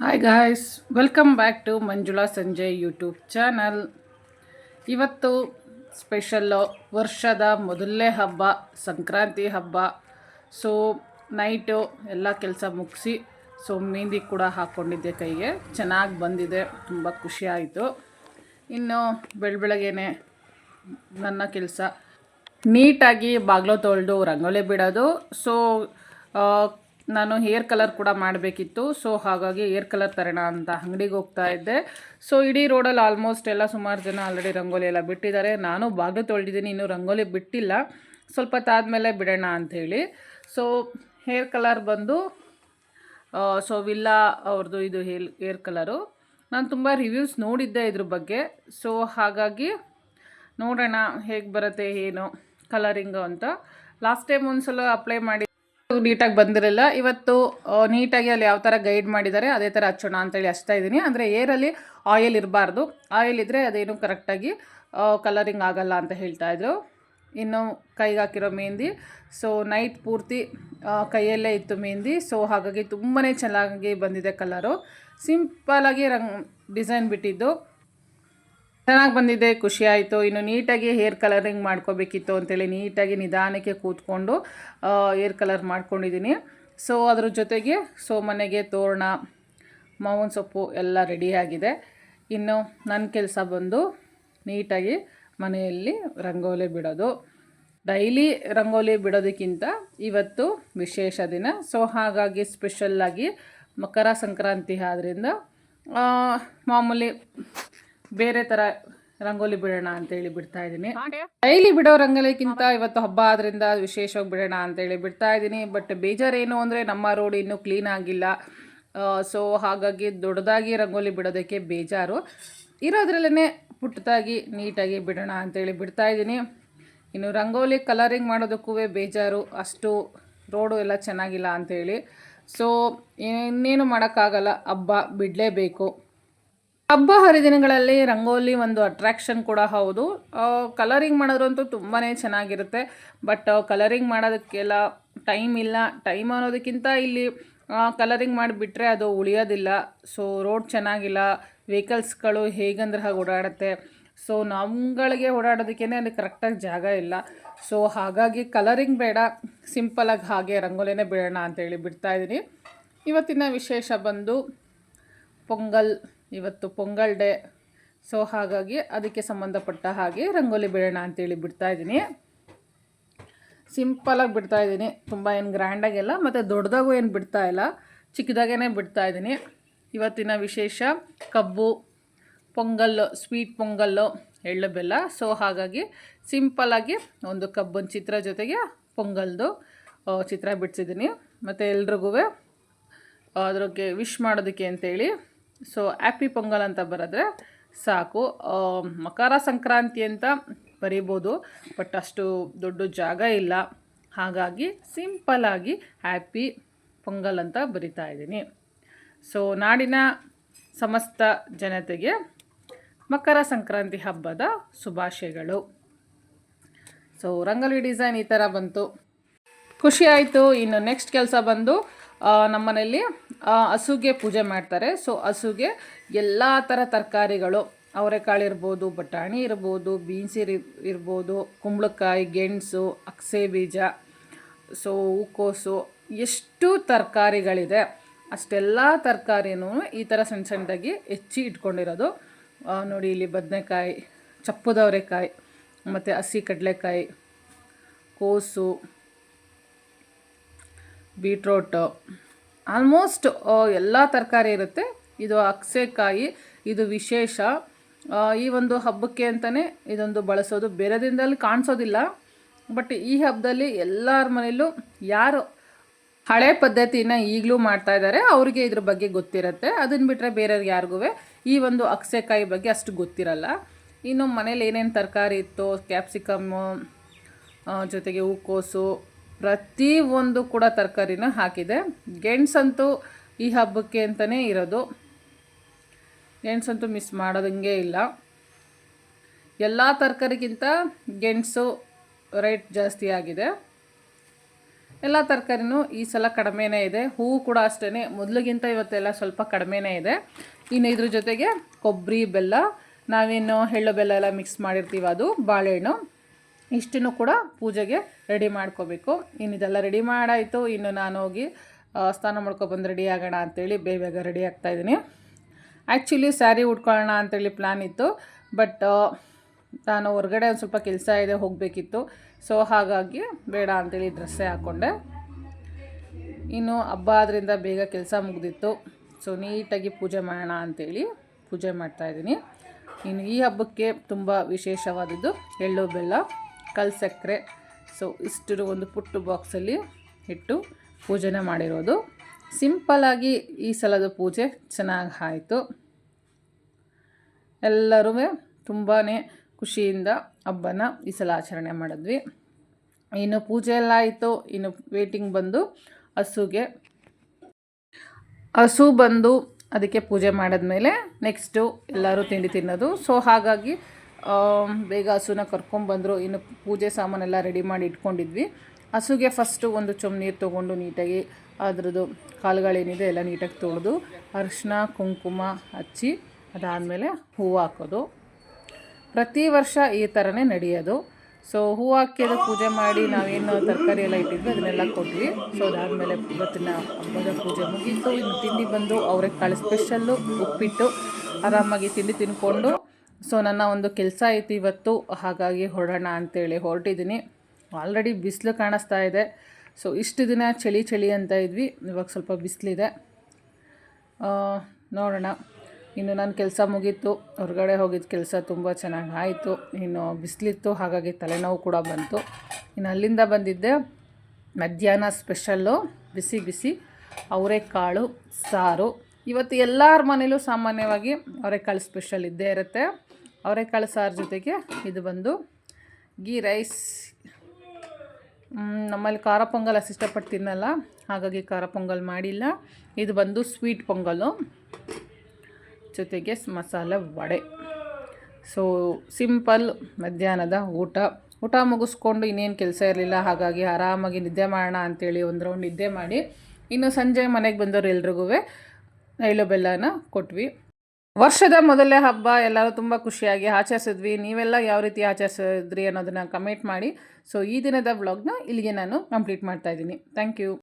Hi guys welcome back to Manjula Sanjay YouTube channel ಇವತ್ತು special ವರ್ಷದ ಮೊದಲನೇ ಹಬ್ಬ, ಸಂಕ್ರಾಂತಿ ಹಬ್ಬ. ಸೊ ನೈಟು ಎಲ್ಲ ಕೆಲಸ ಮುಗಿಸಿ ಸೊ ಮೆಹಂದಿ ಕೂಡ ಹಾಕ್ಕೊಂಡಿದ್ದೆ ಕೈಗೆ. ಚೆನ್ನಾಗಿ ಬಂದಿದೆ, ತುಂಬ ಖುಷಿ ಆಯಿತು. ಇನ್ನು ಬೆಳ ಬೆಳಗ್ಗೆನೆ ನನ್ನ ಕೆಲಸ. ನೀಟಾಗಿ ಬಾಗಿಲು ತೊಳೆದು, ರಂಗೋಲಿ ಬಿಡೋದು. ಸೊ ನಾನು ಹೇರ್ ಕಲರ್ ಕೂಡ ಮಾಡಬೇಕಿತ್ತು. ಸೊ ಹಾಗಾಗಿ ಹೇರ್ ಕಲರ್ ತರೋಣ ಅಂತ ಅಂಗಡಿಗೆ ಹೋಗ್ತಾ ಇದ್ದೆ. ಸೊ ಇಡೀ ರೋಡಲ್ಲಿ ಆಲ್ಮೋಸ್ಟ್ ಎಲ್ಲ ಸುಮಾರು ಜನ ಆಲ್ರೆಡಿ ರಂಗೋಲಿ ಎಲ್ಲ ಬಿಟ್ಟಿದ್ದಾರೆ. ನಾನು ಬಾಗಿಲು ತೊಳೆದಿದ್ದೀನಿ, ಇನ್ನೂ ರಂಗೋಲಿ ಬಿಟ್ಟಿಲ್ಲ. ಸ್ವಲ್ಪ ತಾದ್ಮೇಲೆ ಬಿಡೋಣ ಅಂಥೇಳಿ ಸೊ ಹೇರ್ ಕಲರ್ ಬಂದು ಸೊ ವಿಲ್ಲಾ ಅವ್ರದ್ದು ಇದು ಹೇರ್ ಹೇರ್ ಕಲರು. ನಾನು ತುಂಬ ರಿವ್ಯೂಸ್ ನೋಡಿದ್ದೆ ಇದ್ರ ಬಗ್ಗೆ. ಸೊ ಹಾಗಾಗಿ ನೋಡೋಣ ಹೇಗೆ ಬರುತ್ತೆ, ಏನು ಕಲರಿಂಗು ಅಂತ. ಲಾಸ್ಟ್ ಟೈಮ್ ಒಂದ್ಸಲ ಅಪ್ಲೈ ಮಾಡಿ ನೀಟಾಗಿ ಬಂದಿರಲಿಲ್ಲ. ಇವತ್ತು ನೀಟಾಗಿ ಅಲ್ಲಿ ಯಾವ ಥರ ಗೈಡ್ ಮಾಡಿದ್ದಾರೆ ಅದೇ ಥರ ಹಚ್ಚೋಣ ಅಂತೇಳಿ ಹಚ್ತಾ ಇದ್ದೀನಿ ಅಂದರೆ ಏರಲ್ಲಿ ಆಯಿಲ್ ಇರಬಾರ್ದು. ಆಯಿಲ್ ಇದ್ದರೆ ಅದೇನು ಕರೆಕ್ಟಾಗಿ ಕಲರಿಂಗ್ ಆಗಲ್ಲ ಅಂತ ಹೇಳ್ತಾ ಇದ್ರು. ಇನ್ನು ಕೈಗೆ ಹಾಕಿರೋ ಮೆಹಂದಿ ಸೊ ನೈಟ್ ಪೂರ್ತಿ ಕೈಯಲ್ಲೇ ಇತ್ತು ಮೆಹಂದಿ ಸೊ ಹಾಗಾಗಿ ತುಂಬಾ ಚೆನ್ನಾಗಿ ಬಂದಿದೆ ಕಲರು ಸಿಂಪಲಾಗಿ ರಂಗ್ ಡಿಸೈನ್ ಬಿಟ್ಟಿದ್ದು. ಚೆನ್ನಾಗಿ ಬಂದಿದೆ, ಖುಷಿ ಆಯಿತು. ಇನ್ನು ನೀಟಾಗಿ ಹೇರ್ ಕಲರಿಂಗ್ ಮಾಡ್ಕೋಬೇಕಿತ್ತು ಅಂತೇಳಿ ನೀಟಾಗಿ ನಿಧಾನಕ್ಕೆ ಕೂತ್ಕೊಂಡು ಹೇರ್ ಕಲರ್ ಮಾಡ್ಕೊಂಡಿದ್ದೀನಿ. ಸೊ ಅದ್ರ ಜೊತೆಗೆ ಸೊ ಮನೆಗೆ ತೋರಣ, ಮಾವಿನ ಸೊಪ್ಪು ಎಲ್ಲ ರೆಡಿಯಾಗಿದೆ ಇನ್ನು ನನ್ನ ಕೆಲಸ ಬಂದು ನೀಟಾಗಿ ಮನೆಯಲ್ಲಿ ರಂಗೋಲಿ ಬಿಡೋದು. ಡೈಲಿ ರಂಗೋಲಿ ಬಿಡೋದಕ್ಕಿಂತ ಇವತ್ತು ವಿಶೇಷ ದಿನ. ಸೊ ಹಾಗಾಗಿ ಸ್ಪೆಷಲ್ಲಾಗಿ ಮಕರ ಸಂಕ್ರಾಂತಿ ಆದ್ದರಿಂದ ಮಾಮೂಲಿ ಬೇರೆ ಥರ ರಂಗೋಲಿ ಬಿಡೋಣ ಅಂತೇಳಿ ಬಿಡ್ತಾ ಇದ್ದೀನಿ. ಡೈಲಿ ಬಿಡೋ ರಂಗೋಲಿಕ್ಕಿಂತ ಇವತ್ತು ಹಬ್ಬ ಆದ್ರಿಂದ ವಿಶೇಷವಾಗಿ ಬಿಡೋಣ ಅಂತೇಳಿ ಬಿಡ್ತಾ ಇದ್ದೀನಿ. ಬಟ್ ಬೇಜಾರೇನು ಅಂದರೆ ನಮ್ಮ ರೋಡ್ ಇನ್ನೂ ಕ್ಲೀನ್ ಆಗಿಲ್ಲ. ಸೊ ಹಾಗಾಗಿ ದೊಡ್ಡದಾಗಿ ರಂಗೋಲಿ ಬಿಡೋದಕ್ಕೆ ಬೇಜಾರು. ಇರೋದ್ರಲ್ಲೇ ಪುಟ್ಟದಾಗಿ ನೀಟಾಗಿ ಬಿಡೋಣ ಅಂತೇಳಿ ಬಿಡ್ತಾ ಇದ್ದೀನಿ. ಇನ್ನು ರಂಗೋಲಿ ಕಲರಿಂಗ್ ಮಾಡೋದಕ್ಕೂ ಬೇಜಾರು. ಅಷ್ಟು ರೋಡು ಎಲ್ಲ ಚೆನ್ನಾಗಿಲ್ಲ ಅಂತೇಳಿ ಸೊ ಇನ್ನೇನು ಮಾಡೋಕ್ಕಾಗಲ್ಲ. ಹಬ್ಬ ಬಿಡಲೇಬೇಕು. ಹಬ್ಬ ಹರಿದಿನಗಳಲ್ಲಿ ರಂಗೋಲಿ ಒಂದು ಅಟ್ರಾಕ್ಷನ್ ಕೂಡ ಹೌದು. ಕಲರಿಂಗ್ ಮಾಡೋದ್ರಂತೂ ತುಂಬಾ ಚೆನ್ನಾಗಿರುತ್ತೆ. ಬಟ್ ಕಲರಿಂಗ್ ಮಾಡೋದಕ್ಕೆಲ್ಲ ಟೈಮ್ ಇಲ್ಲ. ಟೈಮ್ ಅನ್ನೋದಕ್ಕಿಂತ ಇಲ್ಲಿ ಕಲರಿಂಗ್ ಮಾಡಿಬಿಟ್ರೆ ಅದು ಉಳಿಯೋದಿಲ್ಲ. ಸೊ ರೋಡ್ ಚೆನ್ನಾಗಿಲ್ಲ. ವೆಹಿಕಲ್ಸ್ಗಳು ಹೇಗಂದ್ರೆ ಹಾಗೆ ಓಡಾಡುತ್ತೆ. ಸೊ ನಮ್ಗಳಿಗೆ ಓಡಾಡೋದಕ್ಕೇ ಅಲ್ಲಿ ಕರೆಕ್ಟಾಗಿ ಜಾಗ ಇಲ್ಲ. ಸೊ ಹಾಗಾಗಿ ಕಲರಿಂಗ್ ಬೇಡ. ಸಿಂಪಲಾಗಿ ಹಾಗೆ ರಂಗೋಲಿನೇ ಬಿಡೋಣ ಅಂತೇಳಿ ಬಿಡ್ತಾ ಇದ್ದೀನಿ. ಇವತ್ತಿನ ವಿಶೇಷ ಬಂದು, ಪೊಂಗಲ್ ಇವತ್ತು ಪೊಂಗಲ್ ಡೇ. ಸೊ ಹಾಗಾಗಿ ಅದಕ್ಕೆ ಸಂಬಂಧಪಟ್ಟ ಹಾಗೆ ರಂಗೋಲಿ ಬಿಡೋಣ ಅಂತೇಳಿ ಬಿಡ್ತಾ ಇದ್ದೀನಿ. ಸಿಂಪಲಾಗಿ ಬಿಡ್ತಾ ಇದ್ದೀನಿ. ತುಂಬ ಏನು ಗ್ರ್ಯಾಂಡಾಗೆಲ್ಲ ಮತ್ತು ದೊಡ್ಡದಾಗೂ ಏನು ಬಿಡ್ತಾ ಇಲ್ಲ. ಚಿಕ್ಕದಾಗೇ ಬಿಡ್ತಾ ಇದ್ದೀನಿ. ಇವತ್ತಿನ ವಿಶೇಷ ಕಬ್ಬು, ಪೊಂಗಲ್ಲು ಸ್ವೀಟ್ ಪೊಂಗಲ್ಲು, ಎಳ್ಳು ಬೆಲ್ಲ. ಸೊ ಹಾಗಾಗಿ ಸಿಂಪಲಾಗಿ ಒಂದು ಕಬ್ಬನ ಚಿತ್ರ ಜೊತೆಗೆ ಪೊಂಗಲ್ದು ಚಿತ್ರ ಬಿಡಿಸಿದ್ದೀನಿ. ಮತ್ತು ಎಲ್ರಿಗೂ ಅದಕ್ಕೆ ವಿಶ್ ಮಾಡೋದಕ್ಕೆ ಅಂತೇಳಿ ಸೊ ಹ್ಯಾಪಿ ಪೊಂಗಲ್ ಅಂತ ಬರೆದ್ರೆ ಸಾಕು. ಮಕರ ಸಂಕ್ರಾಂತಿ ಅಂತ ಬರೀಬೋದು, ಬಟ್ ಅಷ್ಟು ದೊಡ್ಡ ಜಾಗ ಇಲ್ಲ. ಹಾಗಾಗಿ ಸಿಂಪಲಾಗಿ ಹ್ಯಾಪಿ ಪೊಂಗಲ್ ಅಂತ ಬರಿತಾ ಇದ್ದೀನಿ. ಸೊ ನಾಡಿನ ಸಮಸ್ತ ಜನತೆಗೆ ಮಕರ ಸಂಕ್ರಾಂತಿ ಹಬ್ಬದ ಶುಭಾಶಯಗಳು. ಸೊ ರಂಗೋಲಿ ಡಿಸೈನ್ ಈ ಥರ ಬಂತು. ಖುಷಿ ಆಯಿತು. ಇನ್ನು ನೆಕ್ಸ್ಟ್ ಕೆಲಸ ಬಂದು ನಮ್ಮನೆಯಲ್ಲಿ ಹಸುಗೆ ಪೂಜೆ ಮಾಡ್ತಾರೆ. ಸೊ ಹಸುಗೆ ಎಲ್ಲ ಥರ ತರಕಾರಿಗಳು, ಅವರೆಕಾಳು ಇರ್ಬೋದು, ಬಟಾಣಿ ಇರ್ಬೋದು, ಬೀನ್ಸ್ ಇರ್, ಇರ್ಬೋದು, ಕುಂಬಳಕಾಯಿ, ಗೆಣಸು, ಅಕ್ಸೆ ಬೀಜ ಸೊ ಹೂಕೋಸು, ಎಷ್ಟು ತರಕಾರಿಗಳಿದೆ. ಅಷ್ಟೆಲ್ಲ ತರಕಾರಿನೂ ಈ ಥರ ಸಣ್ಣ ಸಣ್ಣದಾಗಿ ಹೆಚ್ಚಿ ಇಟ್ಕೊಂಡಿರೋದು. ನೋಡಿ ಇಲ್ಲಿ ಬದನೆಕಾಯಿ, ಚಪ್ಪದವರೆಕಾಯಿ, ಮತ್ತು ಹಸಿ ಕಡಲೆಕಾಯಿ, ಕೋಸು, ಬೀಟ್ರೋಟು. ಆಲ್ಮೋಸ್ಟ್ ಎಲ್ಲ ತರಕಾರಿ ಇರುತ್ತೆ. ಇದು ಅಕ್ಸೆಕಾಯಿ, ಇದು ವಿಶೇಷ. ಈ ಒಂದು ಹಬ್ಬಕ್ಕೆ ಅಂತಲೇ ಇದೊಂದು ಬಳಸೋದು. ಬೇರೆ ದಿನದಲ್ಲಿ ಕಾಣಿಸೋದಿಲ್ಲ. ಬಟ್ ಈ ಹಬ್ಬದಲ್ಲಿ ಎಲ್ಲರ ಮನೆಯಲ್ಲೂ ಯಾರು ಹಳೆ ಪದ್ಧತಿನ ಈಗಲೂ ಮಾಡ್ತಾ ಇದ್ದಾರೆ, ಅವರಿಗೆ ಇದ್ರ ಬಗ್ಗೆ ಗೊತ್ತಿರುತ್ತೆ. ಅದನ್ನು ಬಿಟ್ಟರೆ ಬೇರೆಯವ್ರಿಗೆ ಯಾರಿಗೂ ಈ ಒಂದು ಅಕ್ಸೆಕಾಯಿ ಬಗ್ಗೆ ಅಷ್ಟು ಗೊತ್ತಿರಲ್ಲ. ಇನ್ನು ಮನೇಲಿ ಏನೇನು ತರಕಾರಿ ಇತ್ತು, ಕ್ಯಾಪ್ಸಿಕಮ್ಮು ಜೊತೆಗೆ ಹೂಕೋಸು ಪ್ರತಿ ಒಂದು ಕೂಡ ತರಕಾರಿನ ಹಾಕಿದೆ. ಗೆಣಸಂತೂ ಈ ಹಬ್ಬಕ್ಕೆ ಅಂತಲೇ ಇರೋದು. ಗೆಣಸಂತೂ ಮಿಸ್ ಮಾಡೋದಂಗೆ ಇಲ್ಲ. ಎಲ್ಲ ತರಕಾರಿಗಿಂತ ಗೆಣಸು ರೇಟ್ ಜಾಸ್ತಿ ಆಗಿದೆ. ಎಲ್ಲ ತರಕಾರಿನೂ ಈ ಸಲ ಕಡಿಮೆನೇ ಇದೆ. ಹೂವು ಕೂಡ ಅಷ್ಟೇ ಮೊದಲಿಗಿಂತ ಇವತ್ತೆಲ್ಲ ಸ್ವಲ್ಪ ಕಡಿಮೆನೇ ಇದೆ. ಇನ್ನು ಇದ್ರ ಜೊತೆಗೆ ಕೊಬ್ಬರಿ, ಬೆಲ್ಲ, ನಾವೇನು ಎಳ್ಳು ಬೆಲ್ಲ ಎಲ್ಲ ಮಿಕ್ಸ್ ಮಾಡಿರ್ತೀವಿ. ಅದು ಬಾಳೆಹಣ್ಣು. ಇಷ್ಟನ್ನು ಕೂಡ ಪೂಜೆಗೆ ರೆಡಿ ಮಾಡ್ಕೋಬೇಕು. ಇನ್ನು ಇದೆಲ್ಲ ರೆಡಿ ಮಾಡಾಯಿತು. ಇನ್ನು ನಾನು ಹೋಗಿ ಸ್ನಾನ ಮಾಡ್ಕೊಬಂದು ರೆಡಿ ಆಗೋಣ ಅಂತೇಳಿ ಬೇಗ ಬೇಗ ರೆಡಿ ಆಗ್ತಾಯಿದ್ದೀನಿ ಆ್ಯಕ್ಚುಲಿ ಸ್ಯಾರಿ ಉಟ್ಕೊಳ್ಳೋಣ ಅಂತೇಳಿ ಪ್ಲ್ಯಾನ್ ಇತ್ತು. ಬಟ್ ನಾನು ಹೊರಗಡೆ ಒಂದು ಸ್ವಲ್ಪ ಕೆಲಸ ಇದೆ, ಹೋಗಬೇಕಿತ್ತು. ಸೊ ಹಾಗಾಗಿ ಬೇಡ ಅಂತೇಳಿ ಡ್ರೆಸ್ಸೇ ಹಾಕ್ಕೊಂಡೆ ಇನ್ನು ಹಬ್ಬ ಆದ್ದರಿಂದ ಬೇಗ ಕೆಲಸ ಮುಗ್ದಿತ್ತು. ಸೊ ನೀಟಾಗಿ ಪೂಜೆ ಮಾಡೋಣ ಅಂತೇಳಿ ಪೂಜೆ ಮಾಡ್ತಾಯಿದ್ದೀನಿ ಇನ್ನು ಈ ಹಬ್ಬಕ್ಕೆ ತುಂಬ ವಿಶೇಷವಾದದ್ದು ಎಳ್ಳು ಬೆಲ್ಲ. ಕಲ್ ಸಕ್ಕರೆ. ಸೊ ಇಷ್ಟು ಒಂದು ಪುಟ್ಟು ಬಾಕ್ಸಲ್ಲಿ ಇಟ್ಟು ಪೂಜೆನ ಮಾಡಿರೋದು. ಸಿಂಪಲಾಗಿ ಈ ಸಲದ ಪೂಜೆ ಚೆನ್ನಾಗಿ ಆಯಿತು. ಎಲ್ಲರೂ ತುಂಬಾ ಖುಷಿಯಿಂದ ಹಬ್ಬನ ಈ ಸಲ ಆಚರಣೆ ಮಾಡಿದ್ವಿ. ಇನ್ನು ಪೂಜೆ ಎಲ್ಲ ಆಯಿತು. ಇನ್ನು ವೇಟಿಂಗ್ ಬಂದು ಹಸುಗೆ. ಹಸು ಬಂದು ಅದಕ್ಕೆ ಪೂಜೆ ಮಾಡಿದ್ಮೇಲೆ ನೆಕ್ಸ್ಟು ಎಲ್ಲರೂ ತಿಂಡಿ ತಿನ್ನೋದು. ಸೊ ಹಾಗಾಗಿ ಬೇಗ ಹಸುನ ಕರ್ಕೊಂಬಂದರು ಇನ್ನು ಪೂಜೆ ಸಾಮಾನೆಲ್ಲ ರೆಡಿ ಮಾಡಿ ಇಟ್ಕೊಂಡಿದ್ವಿ. ಹಸುಗೆ ಫಸ್ಟು ಒಂದು ಚೊಮ್ ನೀರು ತೊಗೊಂಡು ನೀಟಾಗಿ ಅದ್ರದ್ದು ಕಾಲುಗಳೇನಿದೆ ಎಲ್ಲ ನೀಟಾಗಿ ತೊಳೆದು ಅರಿಶಿನ ಕುಂಕುಮ ಹಚ್ಚಿ ಅದಾದಮೇಲೆ ಹೂವು ಹಾಕೋದು. ಪ್ರತಿ ವರ್ಷ ಈ ಥರನೇ ನಡೆಯೋದು. ಸೊ ಹೂವು ಹಾಕಿ ಅದು ಪೂಜೆ ಮಾಡಿ ನಾವೇನು ತರಕಾರಿ ಎಲ್ಲ ಇಟ್ಟಿದ್ವಿ, ಅದನ್ನೆಲ್ಲ ಕೊಟ್ವಿ. ಸೊ ಅದಾದಮೇಲೆ ಇವತ್ತಿನ ಹಬ್ಬದ ಪೂಜೆ ಮುಗೀತು. ಇನ್ನು ತಿಂಡಿ ಬಂದು ಅವರೆಕಾಳು ಸ್ಪೆಷಲ್ಲು ಉಪ್ಪಿಟ್ಟು, ಆರಾಮಾಗಿ ತಿಂಡಿ ತಿನ್ಕೊಂಡು ಸೊ ನನ್ನ ಒಂದು ಕೆಲಸ ಐತಿ ಇವತ್ತು, ಹಾಗಾಗಿ ಹೊರಡೋಣ ಅಂತೇಳಿ ಹೊರಟಿದ್ದೀನಿ. ಆಲ್ರೆಡಿ ಬಿಸಿಲು ಕಾಣಿಸ್ತಾ ಇದೆ. ಸೊ ಇಷ್ಟು ದಿನ ಚಳಿ ಚಳಿ ಅಂತ ಇದ್ವಿ. ಇವಾಗ ಸ್ವಲ್ಪ ಬಿಸಿಲಿದೆ. ನೋಡೋಣ. ಇನ್ನು ನನ್ನ ಕೆಲಸ ಮುಗೀತು. ಹೊರಗಡೆ ಹೋಗಿದ್ದ ಕೆಲಸ ತುಂಬ ಚೆನ್ನಾಗಿ ಆಯಿತು. ಇನ್ನು ಬಿಸಿಲಿತ್ತು, ಹಾಗಾಗಿ ತಲೆನೋವು ಕೂಡ ಬಂತು. ಇನ್ನು ಅಲ್ಲಿಂದ ಬಂದಿದ್ದೆ ಮಧ್ಯಾಹ್ನ ಸ್ಪೆಷಲ್ಲು, ಬಿಸಿ ಬಿಸಿ ಅವರೆಕಾಳು, ಸಾರು. ಇವತ್ತು ಎಲ್ಲರ ಮನೇಲೂ ಸಾಮಾನ್ಯವಾಗಿ ಅವರೆಕಾಳು ಸ್ಪೆಷಲ್ ಇದ್ದೇ ಇರುತ್ತೆ. ಅವರೆಕಾಳು ಸಾರು ಜೊತೆಗೆ ಇದು ಬಂದು ಗೀ ರೈಸ್. ನಮ್ಮಲ್ಲಿ ಖಾರ ಪೊಂಗಲ್ ಅಷ್ಟು ಇಷ್ಟಪಟ್ಟು ತಿನ್ನಲ್ಲ. ಹಾಗಾಗಿ ಖಾರ ಪೊಂಗಲ್ ಮಾಡಿಲ್ಲ. ಇದು ಬಂದು ಸ್ವೀಟ್ ಪೊಂಗಲು. ಜೊತೆಗೆ ಮಸಾಲ ವಡೆ. ಸೊ ಸಿಂಪಲ್ ಮಧ್ಯಾಹ್ನದ ಊಟ. ಊಟ ಮುಗಿಸ್ಕೊಂಡು ಇನ್ನೇನು ಕೆಲಸ ಇರಲಿಲ್ಲ. ಹಾಗಾಗಿ ಆರಾಮಾಗಿ ನಿದ್ದೆ ಮಾಡೋಣ ಅಂತೇಳಿ ಒಂದು ರೌಂಡ್ ನಿದ್ದೆ ಮಾಡಿ, ಇನ್ನು ಸಂಜೆ ಮನೆಗೆ ಬಂದವರು ಎಲ್ರಿಗೂ ಎಳ್ಳು ಬೆಲ್ಲನ ಕೊಟ್ವಿ. ವರ್ಷದ ಮೊದಲೇ ಹಬ್ಬ ಎಲ್ಲರೂ ತುಂಬ ಖುಷಿಯಾಗಿ ಆಚರಿಸಿದ್ವಿ. ನೀವೆಲ್ಲ ಯಾವ ರೀತಿ ಆಚರಿಸಿದ್ರಿ ಅನ್ನೋದನ್ನು ಕಮೆಂಟ್ ಮಾಡಿ. ಸೊ ಈ ದಿನದ ವ್ಲಾಗ್ನ ಇಲ್ಲಿಗೆ ನಾನು ಕಂಪ್ಲೀಟ್ ಮಾಡ್ತಾ ಇದ್ದೀನಿ. Thank you